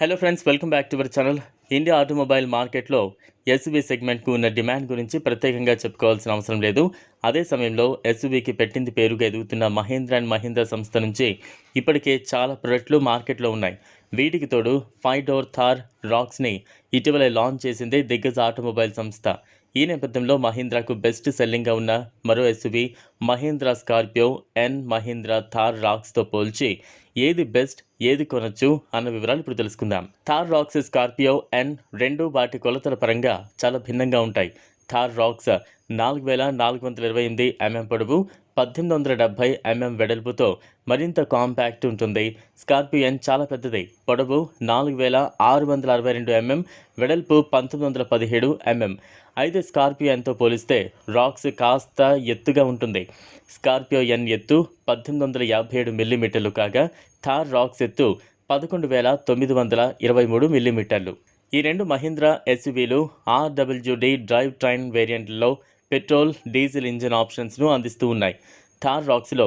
Hello friends welcome back to our channel India automobile మార్కెట్లో SUV సెగ్మెంట్కు ఉన్న demand గురించి ప్రత్యేకంగా చెప్పుకోవాల్సిన అవసరం లేదు. అదే సమయంలో ఎస్వికి పెట్టింది పేరుగా ఎదుగుతున్న మహేంద్ర అండ్ మహేంద్ర సంస్థ నుంచి ఇప్పటికే చాలా ప్రొడక్ట్లు మార్కెట్లో ఉన్నాయి. వీటికి తోడు ఫైవ్ డోర్ థార్ రాక్స్ని ఇటీవల లాంచ్ చేసిందే దిగ్గజ ఆటోమొబైల్ సంస్థ. ఈ నేపథ్యంలో మహీంద్రాకు బెస్ట్ సెల్లింగ్గా ఉన్న మరో SUV Mahindra Scorpio N Mahindra Thar రాక్స్తో పోల్చి ఏది బెస్ట్ ఏది కొనొచ్చు అన్న వివరాలు ఇప్పుడు తెలుసుకుందాం. థార్ రాక్స్ స్కార్పియో ఎన్ రెండు వాటి కొలతల పరంగా చాలా భిన్నంగా ఉంటాయి. థార్ రాక్స్ నాలుగు వేల నాలుగు వందల ఇరవై ఎనిమిది ఎంఎం పొడవు పద్దెనిమిది వందల డెబ్బై ఎంఎం వెడల్పుతో మరింత కాంపాక్ట్ ఉంటుంది. స్కార్పియన్ చాలా పెద్దది. పొడవు నాలుగు వేల ఆరు వందల అరవై రెండు ఎంఎం వెడల్పు పంతొమ్మిది వందల పదిహేడు ఎంఎం. అయితే స్కార్పియోన్తో పోలిస్తే రాక్స్ కాస్త ఎత్తుగా ఉంటుంది. స్కార్పియో ఎన్ ఎత్తు పద్దెనిమిది వందల యాభై ఏడు మిల్లీమీటర్లు కాగా థార్ రాక్స్ ఎత్తు పదకొండు వేల తొమ్మిది వందల ఇరవై మూడు మిల్లీమీటర్లు. ఈ రెండు మహీంద్రా ఎస్యూవీలు ఆర్డబ్ల్యూడి డ్రైవ్ ట్రైన్ వేరియంట్లలో పెట్రోల్ డీజిల్ ఇంజిన్ ఆప్షన్స్ను అందిస్తూ ఉన్నాయి. Thar రాక్స్లో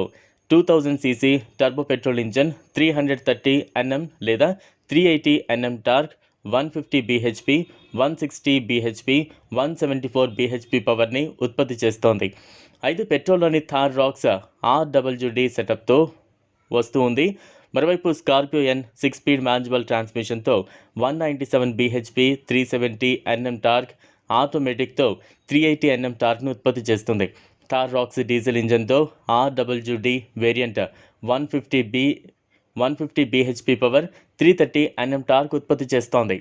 two thousand CC turbo petrol engine three hundred thirty NM లేదా three eighty NM torque one fifty BHP one sixty BHP one seventy four BHP పవర్ని ఉత్పత్తి చేస్తోంది. అయితే పెట్రోల్లోని థార్ రాక్స్ ఆర్డబ్ల్యూడి సెటప్తో వస్తూ ఉంది. మరోవైపు Scorpio N six speed manual ట్రాన్స్మిషన్తో one ninety seven BHP three seventy NM torque ఆటోమేటిక్తో three eighty NM టార్క్ను ఉత్పత్తి చేస్తుంది. Thar Roxx diesel ఇంజన్తో RWD variant one fifty B one fifty BHP power three thirty NM torque ఉత్పత్తి చేస్తోంది.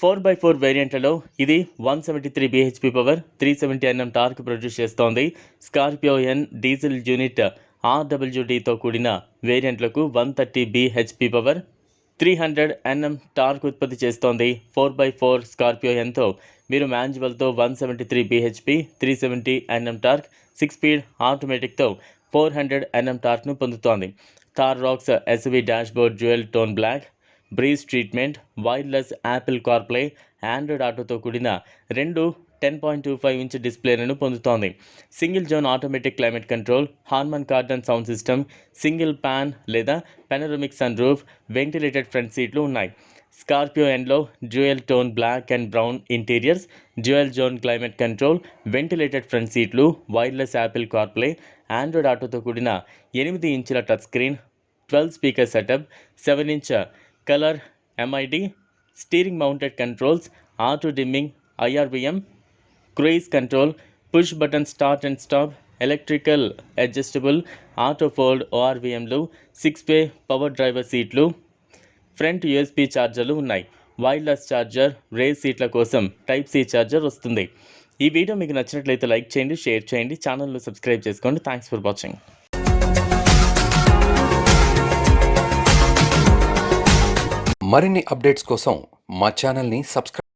Four by four వేరియంట్లలో ఇది one seventy three BHP power three seventy NM torque produce చేస్తోంది. Scorpio N diesel unit ఆర్డబ్ల్యూడీతో కూడిన వేరియంట్లకు one thirty BHP power three hundred NM torque ఉత్పత్తి చేస్తోంది. Four by four Scorpio ఎన్తో మీరు మాన్యువల్తో one seventy three BHP three seventy NM torque six speed ఆటోమేటిక్తో four hundred NM టార్క్ను పొందుతోంది. Thar Roxx SUV dashboard dual tone black breeze treatment wireless Apple CarPlay Android ఆటోతో కూడిన రెండు ten point two five inch డిస్ప్లేలను పొందుతోంది. Single zone automatic climate control Harman Kardon sound system single pane లేదా panoramic sunroof ventilated front సీట్లు ఉన్నాయి. Scorpio ఎండ్లో dual tone black and brown interiors dual zone climate control ventilated front సీట్లు wireless Apple CarPlay Android ఆటోతో కూడిన ఎనిమిది ఇంచుల touch screen twelve speaker setup seven inch colour MID steering mounted controls auto dimming IRVM cruise control push button start and stop electrical adjustable auto fold ఓఆర్విఎంలు six way power driver సీట్లు front USB ఛార్జర్లు ఉన్నాయి. Wireless charger rear సీట్ల కోసం type C charger వస్తుంది. ఈ video మీకు నచ్చినట్లయితే like చేయండి షేర్ చేయండి ఛానల్ను సబ్స్క్రైబ్ చేసుకోండి. థ్యాంక్స్ ఫర్ వాచింగ్ మరిన్ని అప్డేట్స్ కోసం మా ఛానల్ని సబ్స్క్రైబ్